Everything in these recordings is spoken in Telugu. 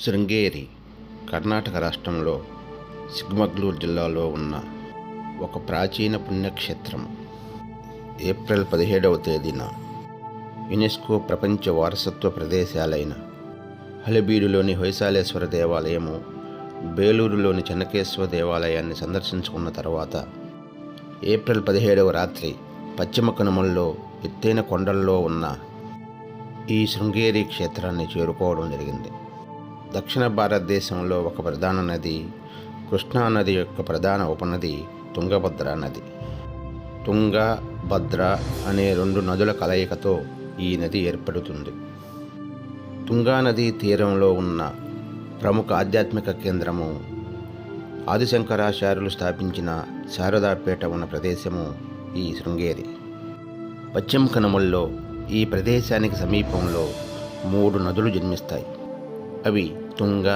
శృంగేరి కర్ణాటక రాష్ట్రంలో సిగ్మగ్లూరు జిల్లాలో ఉన్న ఒక ప్రాచీన పుణ్యక్షేత్రం. ఏప్రిల్ పదిహేడవ తేదీన యునెస్కో ప్రపంచ వారసత్వ ప్రదేశాలైన హలిబీడులోని హొయసాలేశ్వర దేవాలయము బేలూరులోని చెన్నకేశ్వర దేవాలయాన్ని సందర్శించుకున్న తర్వాత ఏప్రిల్ పదిహేడవ రాత్రి పశ్చిమ కనుమల్లో ఎత్తైన కొండల్లో ఉన్న ఈ శృంగేరి క్షేత్రాన్ని చేరుకోవడం జరిగింది. దక్షిణ భారతదేశంలో ఒక ప్రధాన నది కృష్ణా నది యొక్క ప్రధాన ఉపనది తుంగభద్ర నది. తుంగ భద్ర అనే రెండు నదుల కలయికతో ఈ నది ఏర్పడుతుంది. తుంగా నది తీరంలో ఉన్న ప్రముఖ ఆధ్యాత్మిక కేంద్రము ఆదిశంకరాచార్యులు స్థాపించిన శారదాపేట ఉన్న ప్రదేశము ఈ శృంగేరి. పశ్చిమ కనుమల్లో ఈ ప్రదేశానికి సమీపంలో మూడు నదులు జన్మిస్తాయి. అవి తుంగ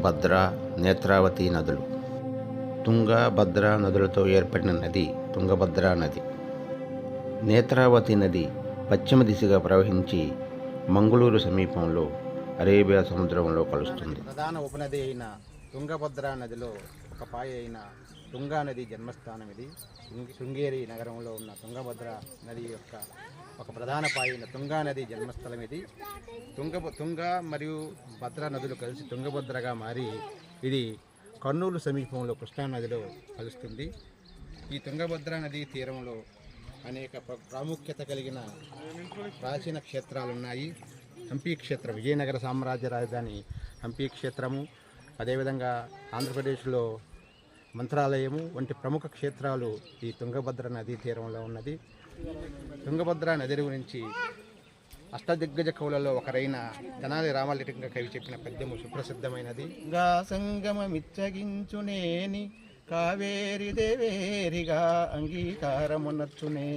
భద్ర నేత్రావతి నదులు. తుంగ భద్ర నదులతో ఏర్పడిన నది తుంగభద్ర నది. నేత్రావతి నది పశ్చిమ దిశగా ప్రవహించి మంగళూరు సమీపంలో అరేబియా సముద్రంలో కలుస్తుంది. ప్రధాన ఉపనది అయిన తుంగభద్ర నదిలో ఒక పాయ అయిన తుంగా నది జన్మస్థానం ఇది. శృంగేరి నగరంలో ఉన్న తుంగభద్ర నది యొక్క ఒక ప్రధాన పాయిన తుంగా నది జన్మస్థలం ఇది. తుంగ తుంగ మరియు భద్ర నదులు కలిసి తుంగభద్రగా మారి ఇది కర్నూలు సమీపంలో కృష్ణా నదిలో కలుస్తుంది. ఈ తుంగభద్ర నది తీరంలో అనేక ప్రాముఖ్యత కలిగిన ప్రాచీన క్షేత్రాలు ఉన్నాయి హంపీ క్షేత్రం విజయనగర సామ్రాజ్య రాజధాని హంపీ క్షేత్రము. అదేవిధంగా ఆంధ్రప్రదేశ్లో మంత్రాలయము వంటి ప్రముఖ క్షేత్రాలు ఈ తుంగభద్ర నదీ తీరంలో ఉన్నది. తుంగభద్ర నది గురించి అష్టదిగ్గజ కవులలో ఒకరైన తెనాలి రామలింగ కవి చెప్పిన పద్యము సుప్రసిద్ధమైనది. గా సంగమమిచ్చగించునేని కావేరి దేవేరిగా అంగీకారమునర్చునే.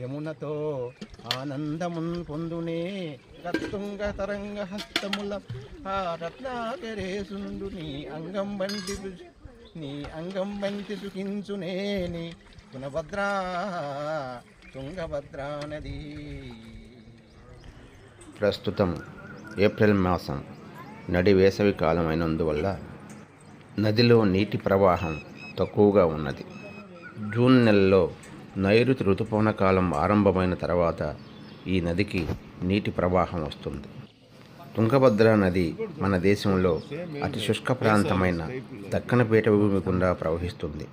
యమునతో ఆనందమున్ పొందునే కత్తుంగ తరంగ హస్తముల ఆ రత్నాకరేసునుండు నీ అంగం వంటి నీ అంగం వంటి సుఖించునేని గుణభద్రా తుంగభద్రా నది. ప్రస్తుతం ఏప్రిల్ మాసం నడి వేసవి కాలం అయినందువల్ల నదిలో నీటి ప్రవాహం తక్కువగా ఉన్నది. జూన్ నెలలో నైరుతి ఋతుపవన కాలం ఆరంభమైన తర్వాత ఈ నదికి నీటి ప్రవాహం వస్తుంది. తుంగభద్ర నది మన దేశంలో అతి శుష్క ప్రాంతమైన దక్కన పీఠభూమి గుండా ప్రవహిస్తుంది.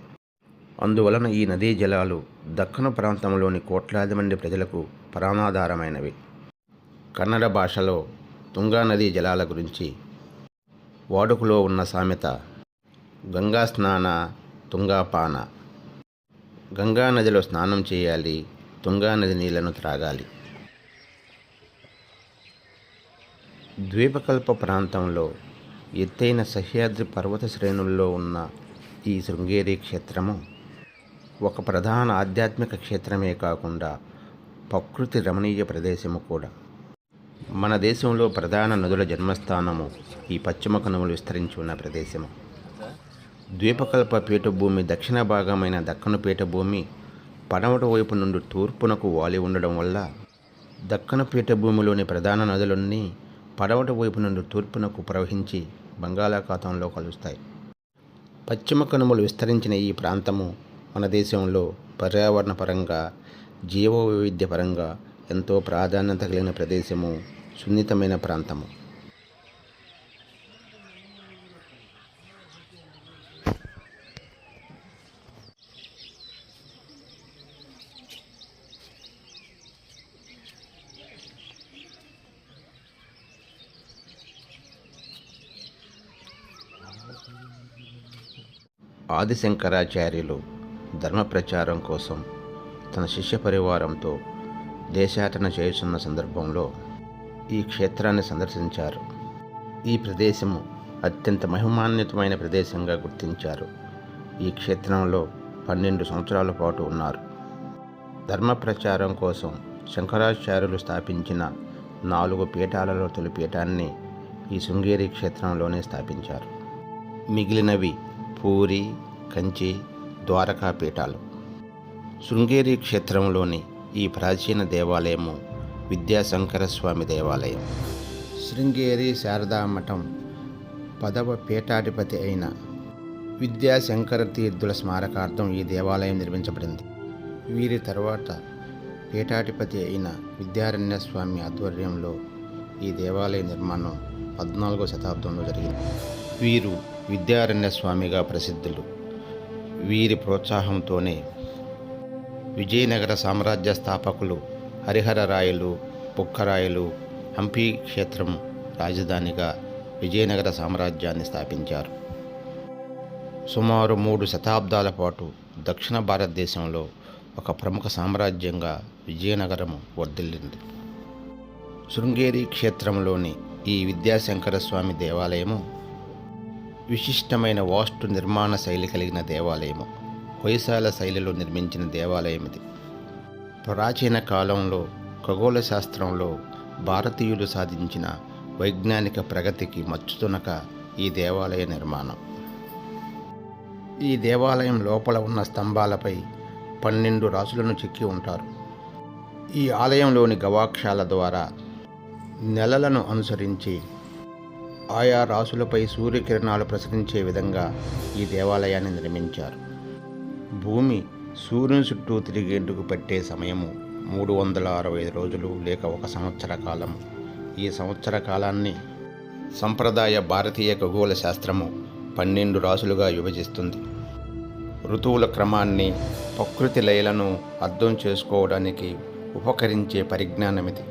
అందువలన ఈ నదీ జలాలు దక్కన ప్రాంతంలోని కోట్లాది మంది ప్రజలకు ప్రాణాధారమైనవి. కన్నడ భాషలో తుంగా నదీ జలాల గురించి వాడుకలో ఉన్న సామెత గంగా స్నాన తుంగాపాన గంగా నదిలో స్నానం చేయాలి తుంగా నది నీళ్ళను త్రాగాలి. ద్వీపకల్ప ప్రాంతంలో ఎత్తైన సహ్యాద్రి పర్వత శ్రేణుల్లో ఉన్న ఈ శృంగేరి క్షేత్రము ఒక ప్రధాన ఆధ్యాత్మిక క్షేత్రమే కాకుండా ప్రకృతి రమణీయ ప్రదేశము కూడా. మన దేశంలో ప్రధాన నదుల జన్మస్థానము ఈ పశ్చిమ కనుమలు విస్తరించి ఉన్న ప్రదేశము. ద్వీపకల్ప పీఠభూమి దక్షిణ భాగమైన దక్కను పీఠభూమి పడమట వైపు నుండి తూర్పునకు వాలి ఉండడం వల్ల దక్కన పీఠభూమిలోని ప్రధాన నదులన్నీ పడవట వైపు నుండి తూర్పునకు ప్రవహించి బంగాళాఖాతంలో కలుస్తాయి. పశ్చిమ కనుమలు విస్తరించిన ఈ ప్రాంతము మన దేశంలో పర్యావరణ పరంగా జీవ వైవిధ్య పరంగా ఎంతో ప్రాధాన్యత కలిగిన ప్రదేశము సున్నితమైన ప్రాంతము. ఆదిశంకరాచార్యులు ధర్మ ప్రచారం కోసం తన శిష్య పరివారంతో దేశాటన చేస్తున్న సందర్భంలో ఈ క్షేత్రాన్ని సందర్శించారు. ఈ ప్రదేశము అత్యంత మహిమాన్వితమైన ప్రదేశంగా గుర్తించారు. ఈ క్షేత్రంలో పన్నెండు సంవత్సరాల పాటు ఉన్నారు. ధర్మ ప్రచారం కోసం శంకరాచార్యులు స్థాపించిన నాలుగు పీఠాలలో తొలి పీఠాన్ని ఈ శృంగేరి క్షేత్రంలోనే స్థాపించారు. మిగిలినవి పూరి కంచి ద్వారకా పీఠాలు. శృంగేరి క్షేత్రంలోని ఈ ప్రాచీన దేవాలయము విద్యాశంకర స్వామి దేవాలయం. శృంగేరి శారదా మఠం పదవ పీఠాధిపతి అయిన విద్యాశంకర తీర్థుల స్మారకార్థం ఈ దేవాలయం నిర్మించబడింది. వీరి తర్వాత పీఠాధిపతి అయిన విద్యారణ్య స్వామి ఆధ్వర్యంలో ఈ దేవాలయ నిర్మాణం పద్నాలుగో శతాబ్దంలో జరిగింది. వీరు విద్యారణ్య స్వామిగా ప్రసిద్ధులు. వీరి ప్రోత్సాహంతోనే విజయనగర సామ్రాజ్య స్థాపకులు హరిహరరాయలు బుక్కరాయలు హంపి క్షేత్రం రాజధానిగా విజయనగర సామ్రాజ్యాన్ని స్థాపించారు. సుమారు మూడు శతాబ్దాల పాటు దక్షిణ భారతదేశంలో ఒక ప్రముఖ సామ్రాజ్యంగా విజయనగరం వర్ధిల్లింది. శృంగేరి క్షేత్రంలోని ఈ విద్యాశంకర స్వామి దేవాలయము విశిష్టమైన వాస్తు నిర్మాణ శైలి కలిగిన దేవాలయము హొయసాల శైలిలో నిర్మించిన దేవాలయం ఇది ప్రాచీన కాలంలో ఖగోళ శాస్త్రంలో భారతీయులు సాధించిన వైజ్ఞానిక ప్రగతికి మచ్చుతునక ఈ దేవాలయ నిర్మాణం. ఈ దేవాలయం లోపల ఉన్న స్తంభాలపై పన్నెండు రాసులను చెక్కి ఉంటారు. ఈ ఆలయంలోని గవాక్షాల ద్వారా నెలలను అనుసరించి ఆయా రాసులపై సూర్యకిరణాలు ప్రసరించే విధంగా ఈ దేవాలయాన్ని నిర్మించారు. భూమి సూర్యుని చుట్టూ తిరిగేందుకు పట్టే సమయము మూడు వందల అరవై రోజులు లేక ఒక సంవత్సర కాలం ఈ సంవత్సర కాలాన్ని సంప్రదాయ భారతీయ ఖగోళ శాస్త్రము పన్నెండు రాసులుగా విభజిస్తుంది. ఋతువుల క్రమాన్ని ప్రకృతి లయలను అర్థం చేసుకోవడానికి ఉపకరించే పరిజ్ఞానమిది.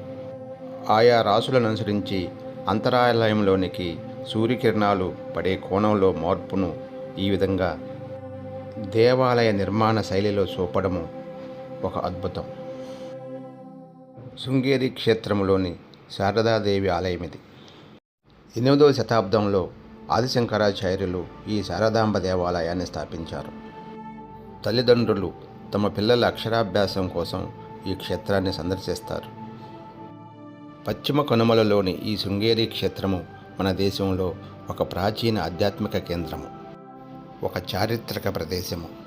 ఆయా రాసులను అనుసరించి అంతరాలయంలోనికి సూర్యకిరణాలు పడే కోణంలో మార్పును ఈ విధంగా దేవాలయ నిర్మాణ శైలిలో చూపడము ఒక అద్భుతం. శృంగేరి క్షేత్రంలోని శారదాదేవి ఆలయం ఇది. ఎనిమిదవ శతాబ్దంలో ఆదిశంకరాచార్యులు ఈ శారదాంబ దేవాలయాన్ని స్థాపించారు. తల్లిదండ్రులు తమ పిల్లల అక్షరాభ్యాసం కోసం ఈ క్షేత్రాన్ని సందర్శిస్తారు. పశ్చిమ కనుమలలోని ఈ శృంగేరి క్షేత్రము మన దేశంలో ఒక ప్రాచీన ఆధ్యాత్మిక కేంద్రము ఒక చారిత్రక ప్రదేశము.